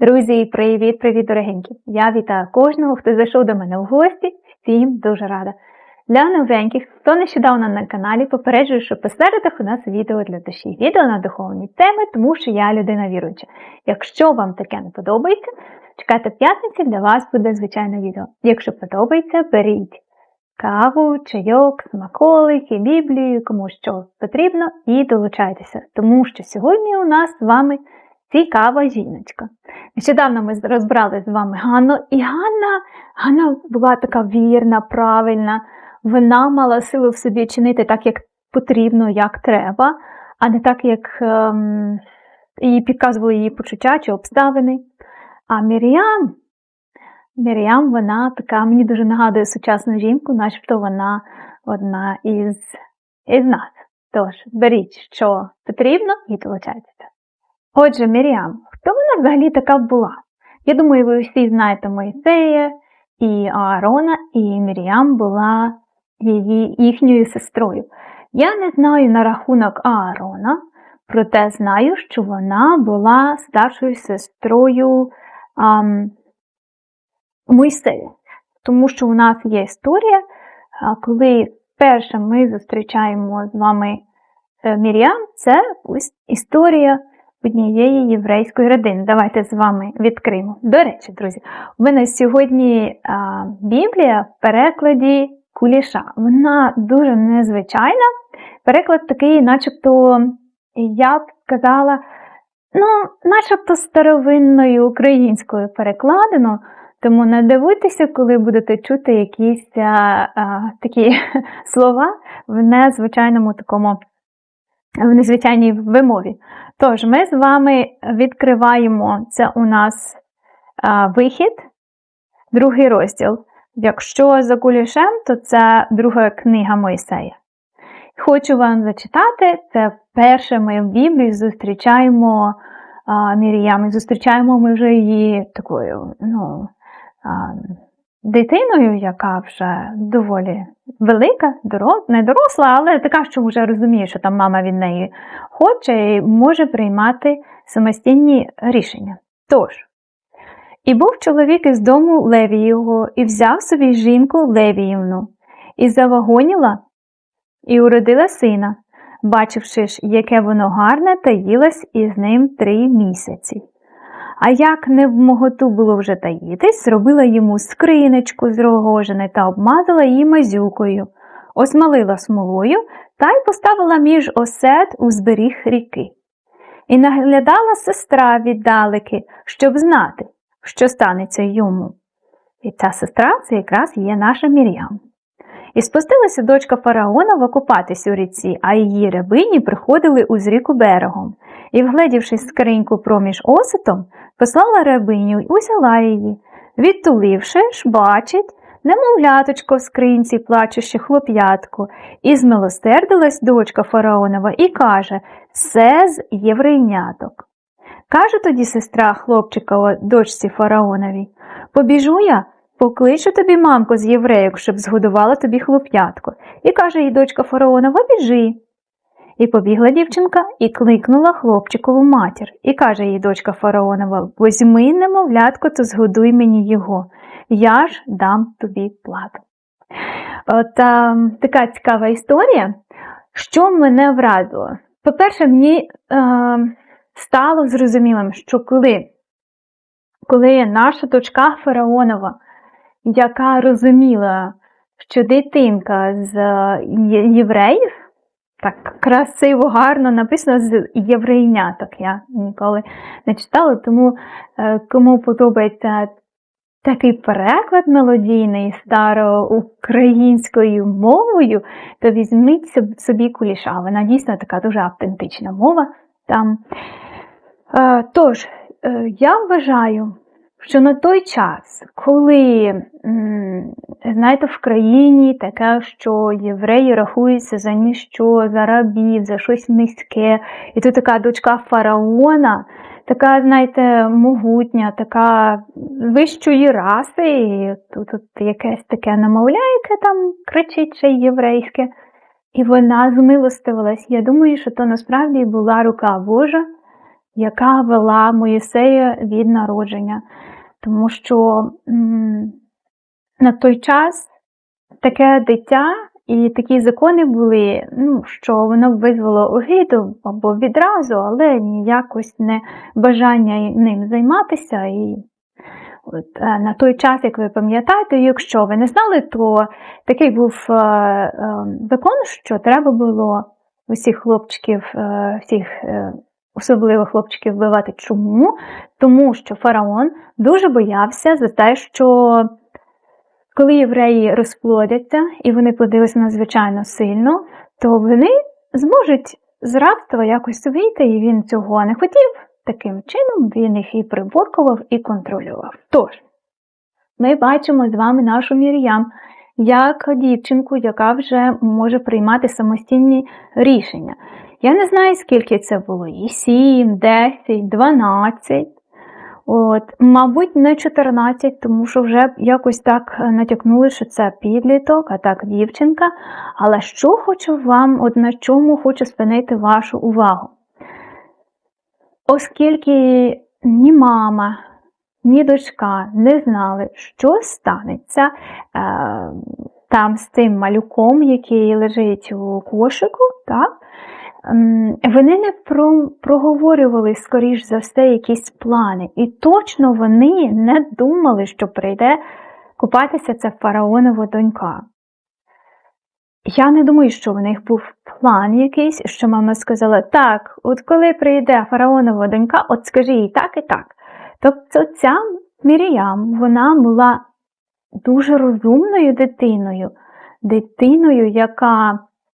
Друзі, привіт-привіт, дорогенькі! Я вітаю кожного, хто зайшов до мене в гості. Всім дуже рада. Для новеньких, хто нещодавно на каналі, попереджую, що посередах у нас відео для душі. Відео на духовні теми, тому що я людина віруюча. Якщо вам таке не подобається, чекайте п'ятниці, для вас буде звичайне відео. Якщо подобається, беріть каву, чайок, смаколики, біблію, кому що потрібно, і долучайтеся, тому що сьогодні у нас з вами цікава жіночка. Нещодавно ми розбрали з вами Ганну, і Ганна, Ганна була така вірна, правильна, вона мала силу в собі чинити так, як потрібно, як треба, а не так, як ем, їй підказували її почуття чи обставини. А Мір'ям, Мір'ям, вона така, мені дуже нагадує сучасну жінку, начебто вона одна із, із нас. Тож, беріть, що потрібно, і долучайтеся. Отже, Мір'ям, хто вона взагалі така була? Я думаю, ви всі знаєте Моїсея і Аарона, і Мір'ям була її, їхньою сестрою. Я не знаю на рахунок Аарона, проте знаю, що вона була старшою сестрою ам, Мойсея. Тому що у нас є історія, коли перше ми зустрічаємо з вами е, Мір'ям, це ось історія однієї єврейської родини. Давайте з вами відкриємо. До речі, друзі, у мене сьогодні а, Біблія в перекладі куліша. Вона дуже незвичайна. Переклад такий, начебто, я б сказала, ну, начебто старовинною українською перекладено. Тому не дивуйтеся, коли будете чути якісь а, а, такі слова в незвичайному такому, в незвичайній вимові. Тож, ми з вами відкриваємо це у нас а, вихід, другий розділ. Якщо за кулішем, то це друга книга Мойсея. Хочу вам зачитати, це вперше ми в Біблії зустрічаємо а, Мір'ям, і зустрічаємо ми вже її такою, ну, а, дитиною, яка вже доволі велика, не доросла, але така, що вже розуміє, що там мама від неї хоче і може приймати самостійні рішення. Тож, і був чоловік із дому Левієвого, і взяв собі жінку Левіївну, і завагоніла, і уродила сина, бачивши ж, яке воно гарне, та їлась із ним три місяці. А як не в моготу було вже таїтись, зробила йому скринечку з рогожини та обмазала її мазюкою, осмалила смолою та й поставила між осет у зберіг ріки. І наглядала сестра віддалеки, щоб знати, що станеться йому. І ця сестра це якраз є наша Мір'ям. І спустилася дочка фараона окупатись у ріці, а її рабині приходили у зріку берегом. І, вгледівшись скриньку проміж оситом, послала рабиню й узяла її. Відтуливши ж, бачить, немовляточко в скринці, плачуще хлоп'ятко, і змилосердилась дочка фараонова і каже Це з єврейняток. Каже тоді сестра хлопчика дочці фараоновій Побіжу я, покличу тобі мамку з євреїк, щоб згодувала тобі хлоп'ятко. І каже їй дочка фараонова Біжи. І побігла дівчинка і кликнула хлопчикову матір. І каже їй дочка фараонова Возьми, немовлятко, то згодуй мені його, я ж дам тобі плату. От а, така цікава історія. Що мене вразило? По-перше, мені а, стало зрозумілим, що коли, коли наша дочка Фараонова, яка розуміла, що дитинка з євреїв, так красиво, гарно написано з єврейняток. Я ніколи не читала, тому е, кому подобається такий переклад мелодійний староукраїнською мовою, то візьміть собі куліша. Вона дійсно така дуже автентична мова там. Е, тож, е, я вважаю, що на той час, коли, знаєте, в країні таке, що євреї рахуються за ніщо, за рабів, за щось низьке, і тут така дочка фараона, така, знаєте, могутня, така вищої раси, і тут, тут якесь таке намовля, яке там кричить ще єврейське. І вона змилостивилась. Я думаю, що то насправді була рука Божа яка вела Моїсея від народження. Тому що м, на той час таке дитя і такі закони були, ну, що воно визвало огиду або відразу, але ніякось не бажання ним займатися. І от, е, на той час, як ви пам'ятаєте, якщо ви не знали, то такий був е, е, закон, що треба було усіх хлопчиків, е, всіх е, особливо хлопчиків вбивати. Чому? Тому що фараон дуже боявся за те, що коли євреї розплодяться і вони плодилися надзвичайно сильно, то вони зможуть з рабства якось вийти, і він цього не хотів. Таким чином він їх і приборкував, і контролював. Тож, ми бачимо з вами нашу Мір'ям як дівчинку, яка вже може приймати самостійні рішення. Я не знаю, скільки це було, і 7, 10, 12. От, Мабуть, не 14, тому що вже якось так натякнули, що це підліток, а так дівчинка. Але що хочу вам, от на чому хочу спинити вашу увагу? Оскільки ні мама, ні дочка не знали, що станеться е, там з цим малюком, який лежить у кошику, так? Вони не про, проговорювали, скоріш за все, якісь плани. І точно вони не думали, що прийде купатися ця фараонова донька. Я не думаю, що в них був план якийсь, що мама сказала, так, от коли прийде фараонова донька, от скажи їй так і так. Тобто ця Міріям, вона була дуже розумною дитиною, дитиною, яка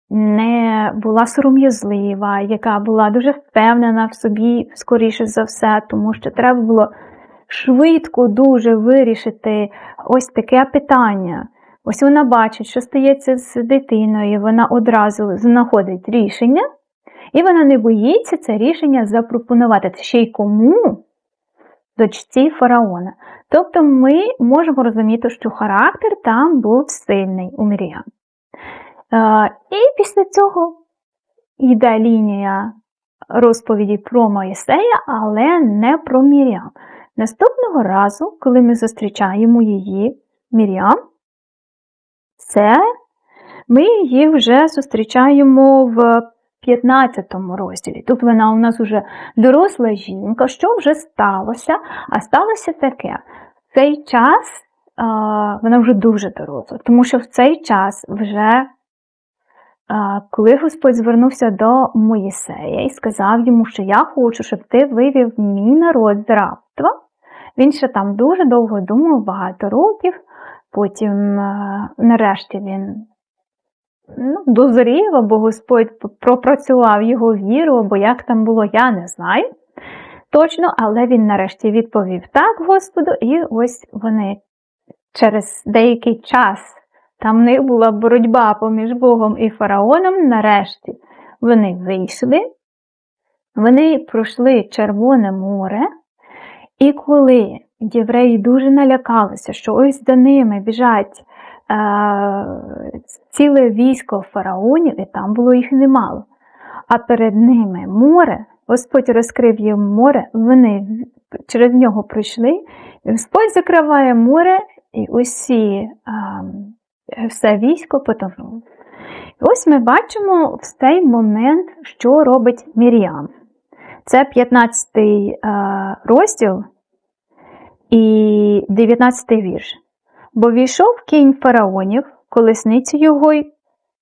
не була сором'язлива, яка була дуже впевнена в собі, скоріше за все, тому що треба було швидко дуже вирішити ось таке питання. Ось вона бачить, що стається з дитиною, вона одразу знаходить рішення, і вона не боїться це рішення запропонувати. Ще й кому? Дочці фараона. Тобто ми можемо розуміти, що характер там був сильний у Міріам. І після цього йде лінія розповіді про Моїсея, але не про Міріам. Наступного разу, коли ми зустрічаємо її Міріам, це ми її вже зустрічаємо в 15 розділі. Тут вона у нас вже доросла жінка. Що вже сталося? А сталося таке: в цей час вона вже дуже доросла, тому що в цей час вже коли Господь звернувся до Моїсея і сказав йому, що я хочу, щоб ти вивів мій народ з рабства, він ще там дуже довго думав, багато років, потім, нарешті, він ну, дозрів, або Господь пропрацював його віру, або як там було, я не знаю точно, але він нарешті відповів так Господу, і ось вони через деякий час. Там них була боротьба поміж Богом і фараоном. Нарешті вони вийшли, вони пройшли Червоне море, і коли євреї дуже налякалися, що ось за ними біжать ціле військо фараонів, і там було їх немало. А перед ними море, Господь розкрив їм море, вони через нього пройшли, і Господь закриває море, і усі. Все військо потонуло. І ось ми бачимо в цей момент, що робить Мір'ям. Це 15 й е, розділ і 19 й вірш. Бо війшов кінь фараонів, колесницю його й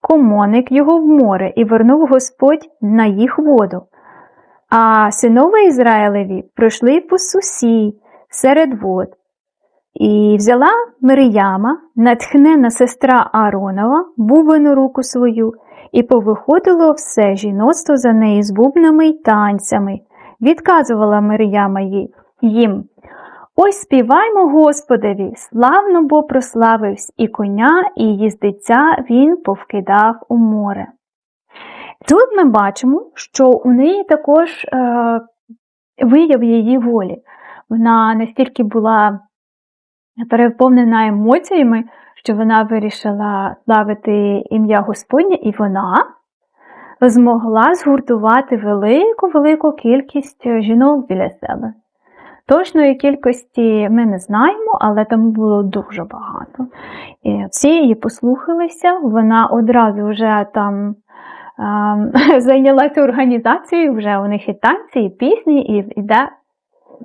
комоник його в море, і вернув Господь на їх воду. А синови Ізраїлеві пройшли по сусі серед вод, і взяла Мирияма, натхнена сестра Ааронова, бубену руку свою, і повиходило все жіноцтво за неї з бубнами й танцями. Відказувала Мирияма їм. Ось співаймо Господеві, славно бо прославився, і коня, і їздиця він повкидав у море. Тут ми бачимо, що у неї також е, вияв її волі. Вона настільки була переповнена емоціями, що вона вирішила славити ім'я Господнє, і вона змогла згуртувати велику-велику кількість жінок біля себе. Точної кількості ми не знаємо, але там було дуже багато. І всі її послухалися, вона одразу вже там ем, зайнялася організацією, вже у них і танці, і пісні, і йде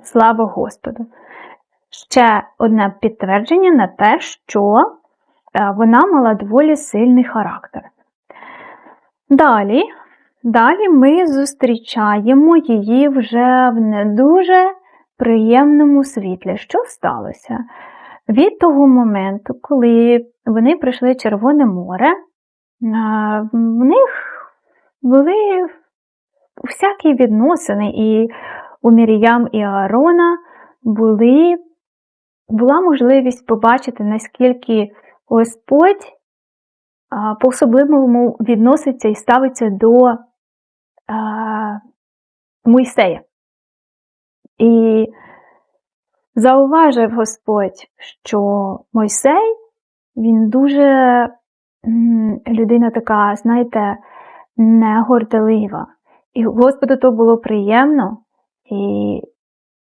слава Господу. Ще одне підтвердження на те, що е, вона мала доволі сильний характер. Далі, далі ми зустрічаємо її вже в не дуже приємному світлі. Що сталося? Від того моменту, коли вони прийшли Червоне море, в них були всякі відносини, і у Міріям і Аарона були, була можливість побачити, наскільки Господь по-особливому відноситься і ставиться до Мойсея. І зауважив Господь, що Мойсей, він дуже людина така, знаєте, негорделива. І Господу то було приємно, і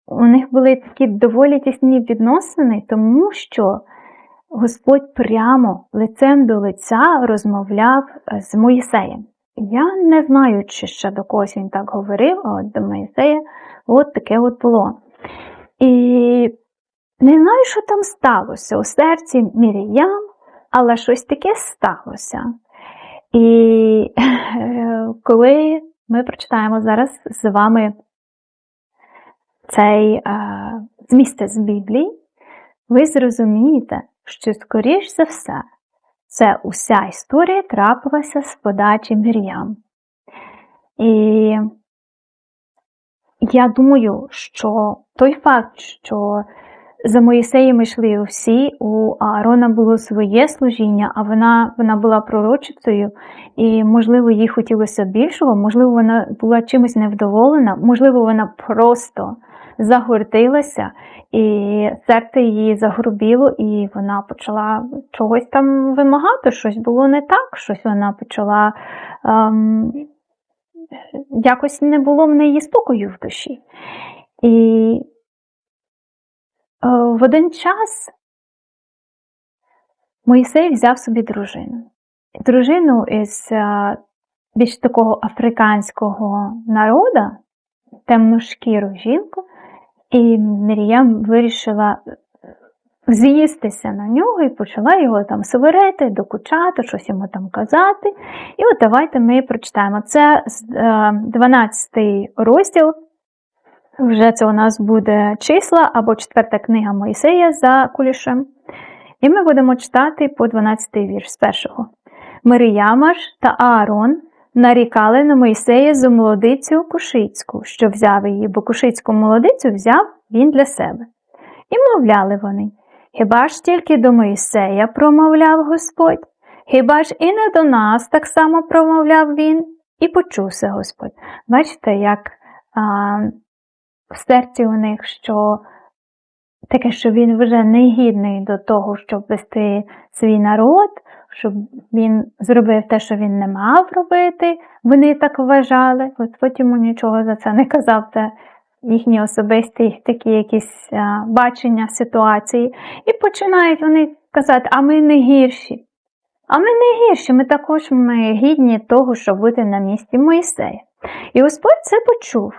у них були такі доволі тісні відносини, тому що Господь прямо лицем до лиця розмовляв з Моїсеєм. Я не знаю, чи ще до когось він так говорив, а от до Моїсея от таке от було. І не знаю, що там сталося у серці Міріям, але щось таке сталося. І коли ми прочитаємо зараз з вами цей е, зміст з Біблії, ви зрозумієте, що, скоріш за все, це уся історія трапилася з подачі Мір'ям. І я думаю, що той факт, що за Моїсеєм йшли усі, у Аарона було своє служіння, а вона вона була пророчицею, і, можливо, їй хотілося більшого, можливо, вона була чимось невдоволена, можливо, вона просто загортилася, і серце її загрубіло, і вона почала чогось там вимагати, щось було не так, щось вона почала. Ем, якось не було в неї спокою в душі. І Е, в один час Моїсей взяв собі дружину. Дружину із е, більш такого африканського народу, темношкіру жінку, і Мір'ям вирішила з'їстися на нього і почала його там сварити, докучати, щось йому там казати. І от давайте ми прочитаємо. Це 12 е, розділ вже це у нас буде числа або четверта книга Моїсея за кулішем. І ми будемо читати по 12 вірш з першого. Миріямаш та Аарон нарікали на Моїсея за молодицю Кушицьку, що взяв її, бо Кушицьку молодицю взяв він для себе. І мовляли вони Хіба ж тільки до Моїсея промовляв Господь? Хіба ж і не до нас так само промовляв він? І почувся Господь. Бачите, як а, в серці у них, що таке, що він вже не гідний до того, щоб вести свій народ, щоб він зробив те, що він не мав робити, вони так вважали. Господь йому нічого за це не казав. Це їхні особисті такі якісь а, бачення ситуації. І починають вони казати, а ми не гірші. А ми не гірші, ми також ми гідні того, щоб бути на місці Моїсея. І Господь це почув.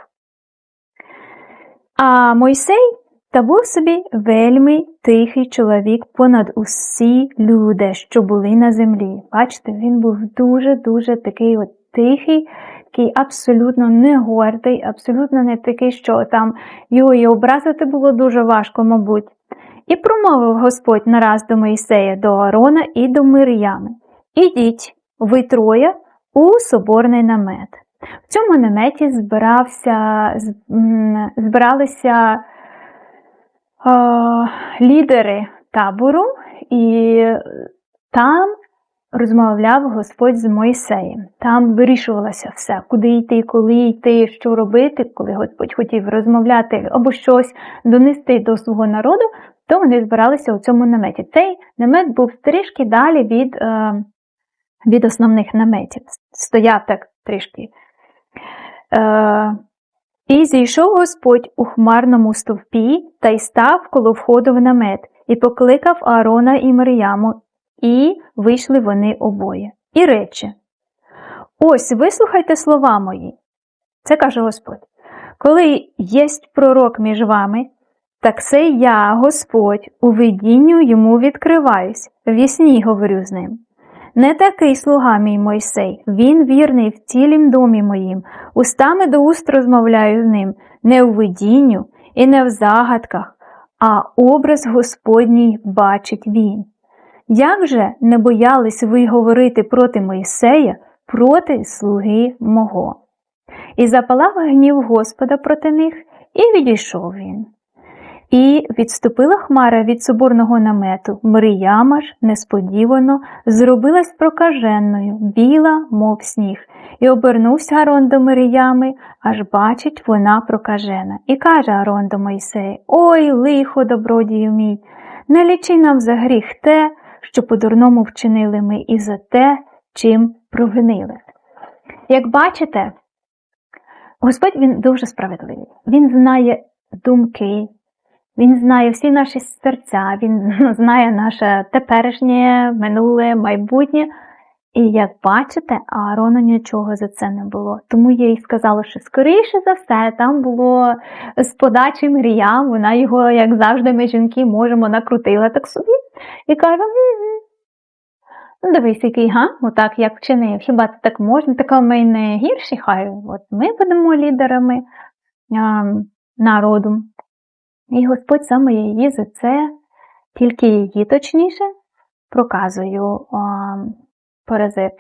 А Мойсей та був собі вельми тихий чоловік понад усі люди, що були на землі. Бачите, він був дуже-дуже такий от тихий, такий абсолютно не гордий, абсолютно не такий, що там його і образити було дуже важко, мабуть. І промовив Господь нараз до Моїсея, до Аарона і до Мир'ями. Ідіть, ви троє, у соборний намет. В цьому наметі збирався, збиралися о, лідери табору, і там розмовляв Господь з Мойсеєм. Там вирішувалося все, куди йти, коли йти, що робити, коли Господь хотів розмовляти або щось донести до свого народу, то вони збиралися у цьому наметі. Цей намет був трішки далі від. Е, від основних наметів. Стояв так трішки. Е, і зійшов Господь у хмарному стовпі та й став коло входу в намет, і покликав Аарона і Маріяму, і вийшли вони обоє. І рече: Ось вислухайте слова мої. Це каже Господь. Коли єсть пророк між вами, так це я, Господь, у видінню йому відкриваюсь, вісні говорю з ним. Не такий слуга мій Мойсей, він вірний в цілім домі моїм, устами до уст розмовляю з ним, не у видінню і не в загадках, а образ Господній бачить він. Як же не боялись ви говорити проти Мойсея, проти слуги мого? І запалав гнів Господа проти них, і відійшов він. І відступила хмара від соборного намету. Мріяма ж несподівано зробилась прокаженною, біла, мов сніг, і обернувся Арон до Миріями, аж бачить вона прокажена. І каже Арон до Мойсея Ой, лихо, добродію мій, не лічи нам за гріх те, що по-дурному вчинили ми, і за те, чим провинили. Як бачите, Господь він дуже справедливий. Він знає думки, він знає всі наші серця, він знає наше теперішнє, минуле, майбутнє. І як бачите, Аарону нічого за це не було. Тому я їй сказала, що скоріше за все, там було з подачі мріям, вона його, як завжди, ми жінки можемо накрутила так собі. І каже, ну дивись, який га, отак як вчинив. Хіба це так можна? Така ми не гірші, хай от ми будемо лідерами а, народу. І Господь саме її за це, тільки її точніше, проказую поразив.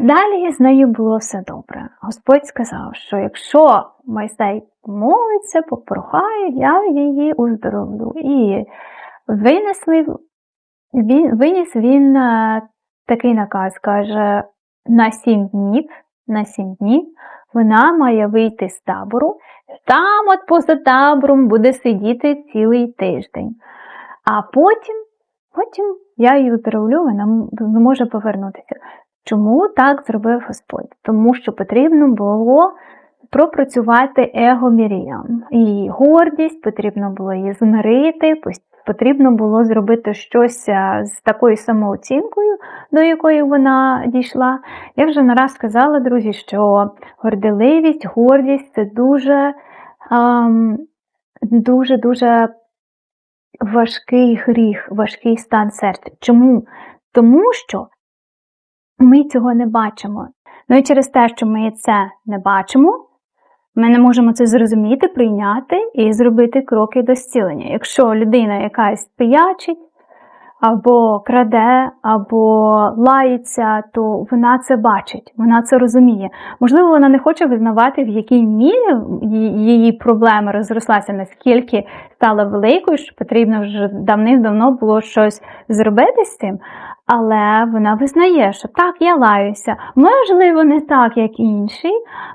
Далі з нею було все добре. Господь сказав, що якщо Мойсей молиться, попрохає, я її уздоровлю. І винесли, він, виніс він такий наказ, каже, на сім днів, на сім днів вона має вийти з табору, там от поза табором буде сидіти цілий тиждень. А потім, потім я її виправлю, вона не може повернутися. Чому так зробив Господь? Тому що потрібно було пропрацювати его Міріям. Її гордість, потрібно було її змирити, потрібно було зробити щось з такою самооцінкою, до якої вона дійшла. Я вже не раз сказала, друзі, що горделивість, гордість це дуже дуже-дуже важкий гріх, важкий стан серця. Чому? Тому що ми цього не бачимо. Ну і через те, що ми це не бачимо, ми не можемо це зрозуміти, прийняти і зробити кроки до зцілення. Якщо людина якась пиячить, або краде, або лається, то вона це бачить, вона це розуміє. Можливо, вона не хоче визнавати, в якій мірі її проблема розрослася, наскільки стала великою, що потрібно вже давним-давно було щось зробити з цим. Але вона визнає, що так, я лаюся. Можливо, не так, як інші,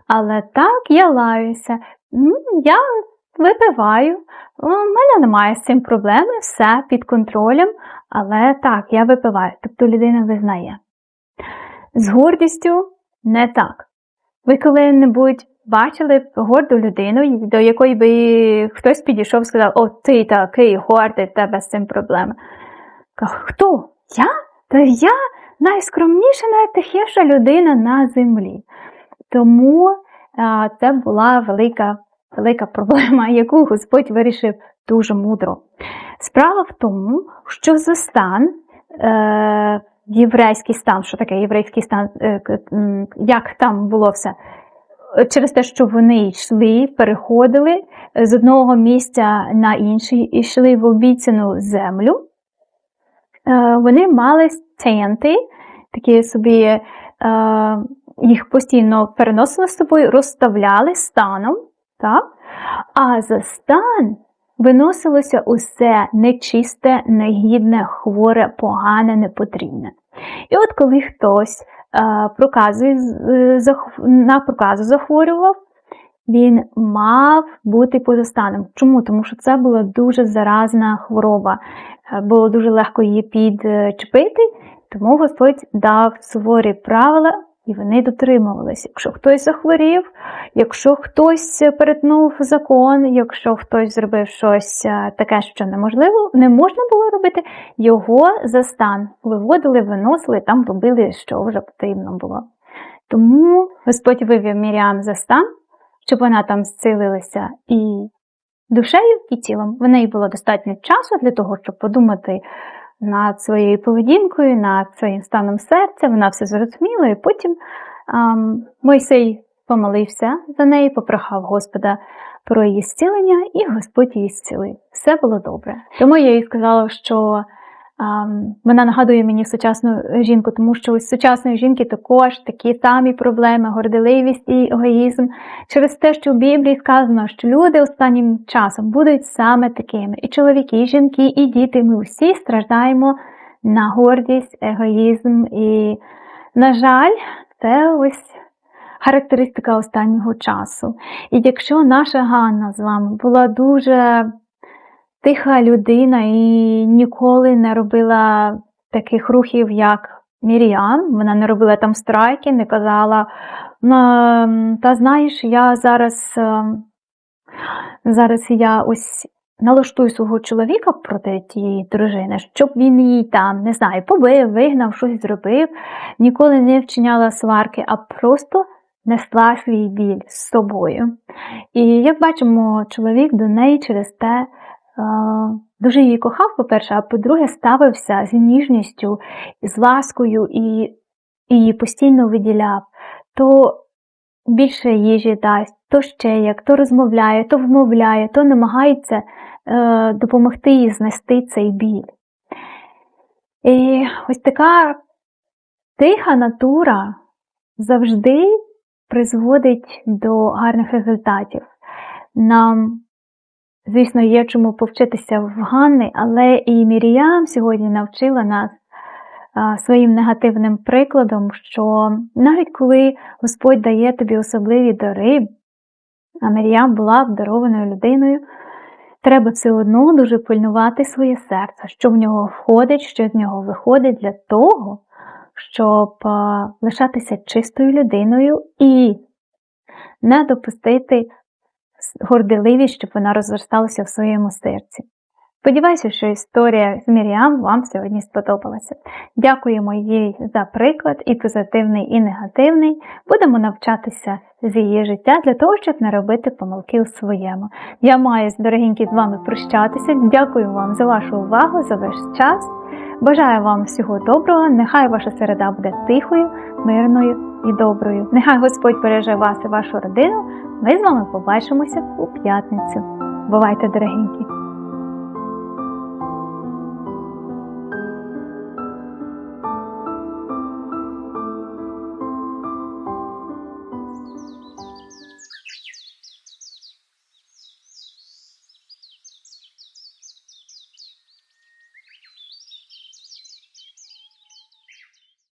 але так, я лаюся. Ну, я випиваю, у мене немає з цим проблеми, все під контролем, але так, я випиваю. Тобто людина визнає. З гордістю не так. Ви коли-небудь бачили горду людину, до якої би хтось підійшов і сказав, о, ти такий гордий, тебе з цим проблема. Хто? Я? Та я найскромніша, найтихіша людина на землі. Тому а, це була велика велика проблема, яку Господь вирішив дуже мудро. Справа в тому, що за стан, е, єврейський стан, що таке єврейський стан, е, як там було все, через те, що вони йшли, переходили з одного місця на інший, йшли в обіцяну землю, е, вони мали тенти, такі собі. Е, їх постійно переносили з собою, розставляли станом, так? А за стан виносилося усе нечисте, негідне, хворе, погане, непотрібне. І от коли хтось е, проказує, на проказу захворював, він мав бути поза станом. Чому? Тому що це була дуже заразна хвороба, е, було дуже легко її підчепити, тому Господь дав суворі правила і вони дотримувалися. Якщо хтось захворів, якщо хтось перетнув закон, якщо хтось зробив щось е, таке, що неможливо, не можна було робити, його за стан виводили, виносили, там робили, що вже потрібно було. Тому Господь вивів Міріам за стан, щоб вона там зцілилася і душею, і тілом. В неї було достатньо часу для того, щоб подумати над своєю поведінкою, над своїм станом серця. Вона все зрозуміла, і потім ем, Мойсей помолився за неї, попрохав Господа про її зцілення, і Господь її зцілив. Все було добре. Тому я їй сказала, що вона нагадує мені сучасну жінку, тому що у сучасної жінки також такі самі проблеми, горделивість і егоїзм, через те, що в Біблії сказано, що люди останнім часом будуть саме такими. І чоловіки, і жінки, і діти. Ми всі страждаємо на гордість, егоїзм. І, на жаль, це ось характеристика останнього часу. І якщо наша Ганна з вами була дуже тиха людина і ніколи не робила таких рухів, як Міріам, вона не робила там страйки, не казала, та знаєш, я зараз, ем, зараз я ось налаштую свого чоловіка проти тієї дружини, щоб він її там, не знаю, побив, вигнав, щось зробив, ніколи не вчиняла сварки, а просто несла свій біль з собою. І як бачимо, чоловік до неї через те дуже її кохав, по-перше, а по-друге, ставився з ніжністю, з ласкою і, її постійно виділяв. То більше їжі дасть, то ще як, то розмовляє, то вмовляє, то намагається е, допомогти їй знести цей біль. І ось така тиха натура завжди призводить до гарних результатів. Нам, звісно, є чому повчитися в Ганни, але і Міріям сьогодні навчила нас своїм негативним прикладом, що навіть коли Господь дає тобі особливі дари, а Міріам була обдарованою людиною, треба все одно дуже пильнувати своє серце, що в нього входить, що з нього виходить для того, щоб лишатися чистою людиною і не допустити горделивість, щоб вона розросталася в своєму серці. Сподіваюся, що історія з Міріам вам сьогодні сподобалася. Дякуємо їй за приклад, і позитивний, і негативний. Будемо навчатися з її життя для того, щоб не робити помилки у своєму. Я маю, дорогенькі, з вами прощатися. Дякую вам за вашу увагу, за ваш час. Бажаю вам всього доброго, нехай ваша середа буде тихою, мирною і доброю. Нехай Господь береже вас і вашу родину. Ми з вами побачимося у п'ятницю. Бувайте, дорогенькі!